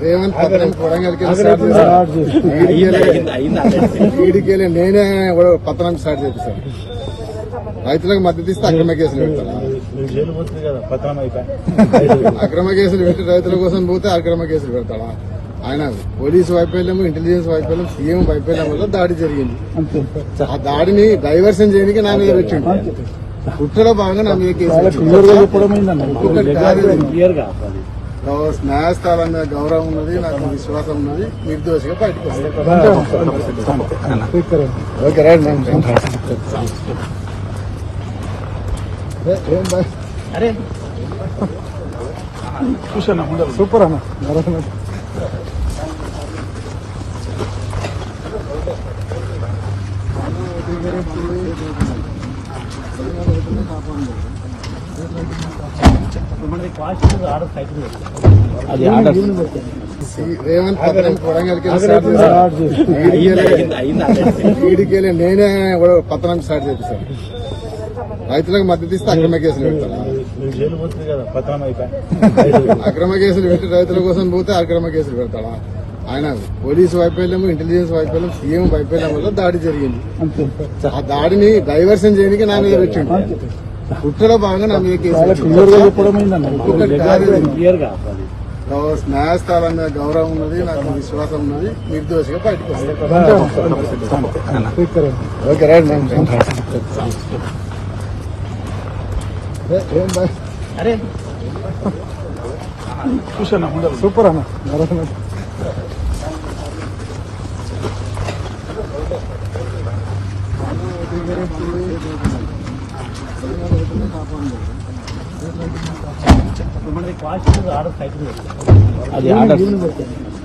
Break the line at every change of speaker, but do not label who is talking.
రేవంత్ పత్రం కొడంగల్కి ఈడికెళ్ళి నేనే పత్రానికి పత్రం స్టార్ట్ చేపిస్తాను రైతులకు మద్దతు ఇస్తే అక్రమ కేసులు పెడతాను అక్రమ కేసులు పెట్టి రైతుల కోసం పోతే అక్రమ కేసులు పెడతాడా ఆయన పోలీసు వైఫల్యం ఇంటెలిజెన్స్ వైఫల్యం సీఎం వైఫల్యం వల్ల దాడి జరిగింది ఆ దాడిని డైవర్షన్ చేయడానికి నా మీద వచ్చింది కుట్రలో భాగంగా నా మీద కేసు న్యాయస్థానం మీద గౌరవం ఉన్నది నాకు విశ్వాసం ఉన్నది. నిర్దోషిగా బయటకు వస్తాను. సూపర్ అన్న.
అది ఆర్డర్.
రేవంత్ పత్రం కొడంగల్కి స్టార్ట్ చేశాను ఈడికెళ్ళి నేనే కూడా పత్రం స్టార్ట్ చేపిస్తాను. రైతులకు మద్దతు ఇస్తే అక్రమ కేసులు పెడతాను అక్రమ కేసులు పెట్టి రైతుల కోసం పోతే అక్రమ కేసులు పెడతాడా ఆయన పోలీసు వైఫల్యం ఇంటెలిజెన్స్ వైఫల్యం సీఎం వైఫల్యం వల్ల దాడి జరిగింది. ఆ దాడిని డైవర్షన్ చేయడానికి నా మీద పెట్టిండు. కుట్రలో భాగంగా న్యాయస్థానం మీద గౌరవం ఉన్నది నాకు విశ్వాసం ఉన్నది నిర్దోషిగా బయటకు వస్తాను ఓకే రైట్
అరే. చూసాను
సూపర్ అన్న.
అది ఆర్డర్.